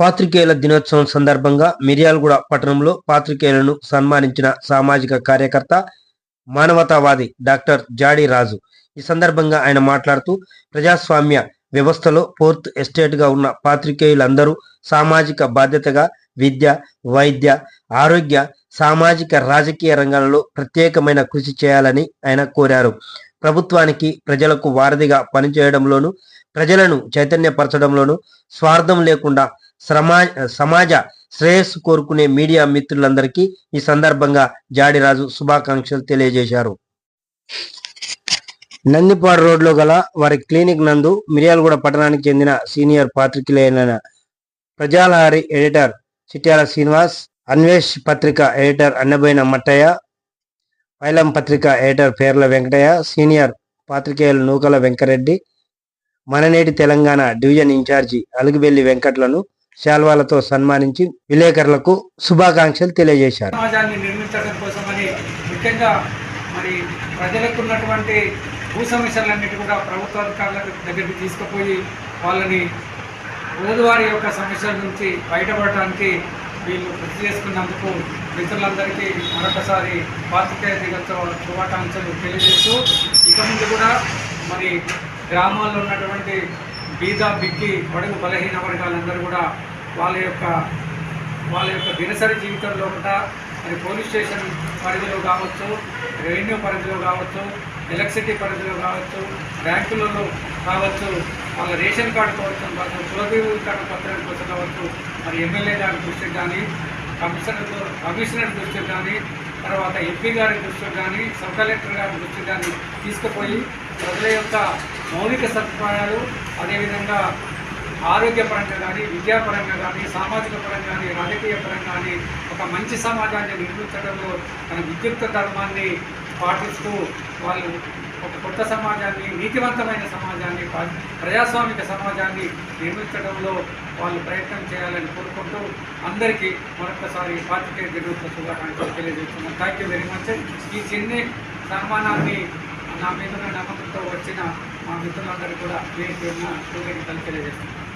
పాత్రికేయుల దినోత్సవం సందర్భంగా మిర్యాలగూడ పట్టణంలో పాత్రికేయులను సన్మానించిన సామాజిక కార్యకర్త మానవతావాది డాక్టర్ జాడి రాజు. ఈ సందర్భంగా ఆయన మాట్లాడుతూ ప్రజాస్వామ్య వ్యవస్థలో ఫోర్త్ ఎస్టేట్గా ఉన్న పాత్రికేయులందరూ సామాజిక బాధ్యతగా విద్య వైద్య ఆరోగ్య సామాజిక రాజకీయ రంగాలలో ప్రత్యేకమైన కృషి చేయాలని ఆయన కోరారు. ప్రభుత్వానికి ప్రజలకు వారధిగా పనిచేయడంలోనూ ప్రజలను చైతన్యపరచడంలోనూ స్వార్థం లేకుండా శ్రమా సమాజ శ్రేయస్సు కోరుకునే మీడియా మిత్రులందరికీ ఈ సందర్భంగా జాడిరాజు శుభాకాంక్షలు తెలియజేశారు. నందిపాడు రోడ్లో గల వారి క్లినిక్ నందు మిర్యాలగూడ పట్టణానికి చెందిన సీనియర్ పాత్రికేయులైన ప్రజాలహారి ఎడిటర్ చిట్యాల శ్రీనివాస్ అన్వేష్ పత్రిక ఎడిటర్ అన్నబోయిన మట్టయ్య పైలం పత్రిక ఎడిటర్ పేర్ల వెంకటయ్య సీనియర్ పాత్రికేయులు నూకల వెంకరెడ్డి మననేటి తెలంగాణ డివిజన్ ఇన్ఛార్జి అలుగుబెల్లి వెంకట్లను శాల్వాలతో సన్మానించి విలేకరులకు శుభాకాంక్షలు తెలియజేశారు. సమాజాన్ని నిర్మించడం కోసమని ముఖ్యంగా మరి ప్రజలకు ఉన్నటువంటి భూ సమస్యలన్నిటి కూడా ప్రభుత్వ అధికారుల దగ్గరికి తీసుకుపోయి వాళ్ళని రోజువారీ యొక్క సమస్యల నుంచి బయటపడటానికి వీళ్ళు కృషి చేసుకున్నందుకు మిత్రులందరికీ మరొకసారి పాత్రికేయ దిగోత్సవ శుభాకాంక్షలు తెలియజేస్తూ ఇక ముందు కూడా మరి గ్రామాల్లో ఉన్నటువంటి బీద బిక్కి బడుగు బలహీన వర్గాలందరూ కూడా వాళ్ళ యొక్క వాళ్ళ యొక్క దినసరి జీవితంలో కూడా మరి పోలీస్ స్టేషన్ పరిధిలో కావచ్చు రెవెన్యూ పరిధిలో కావచ్చు ఎలక్ట్రిసిటీ పరిధిలో కావచ్చు బ్యాంకులలో కావచ్చు వాళ్ళ రేషన్ కార్డు కోసం కావచ్చు కులధీకరణ పత్రం కోసం కావచ్చు మరి ఎమ్మెల్యే గారి దృష్టికి కానీ కమిషనర్తో కమిషనర్ దృష్టికి కానీ తర్వాత ఎంపీ గారి దృష్టికి కానీ సబ్ కలెక్టర్ గారి దృష్టికి కానీ తీసుకుపోయి ప్రజల యొక్క మౌలిక సదుపాయాలు అదేవిధంగా ఆరోగ్యపరంగా కానీ విద్యాపరంగా కానీ సామాజిక పరంగా కానీ రాజకీయ పరంగా కానీ ఒక మంచి సమాజాన్ని నిర్మించడంలో తన విద్యుక్త ధర్మాన్ని పాటిస్తూ వాళ్ళు ఒక కొత్త సమాజాన్ని నీతివంతమైన సమాజాన్ని ప్రజాస్వామిక సమాజాన్ని నిర్మించడంలో వాళ్ళు ప్రయత్నం చేయాలని కోరుకుంటూ అందరికీ మరొకసారి పాతికేయ దినోత్సవ శుభాకాంక్షలు తెలియజేస్తున్నాను థ్యాంక్ యూ వెరీ మచ్ ఈ చిన్ని సన్మానాన్ని నా మీద నమ్మకంతో వచ్చిన మా మిత్రులందరూ కూడా పేరు పేరున కృతజ్ఞతలు తెలియజేస్తున్నాను.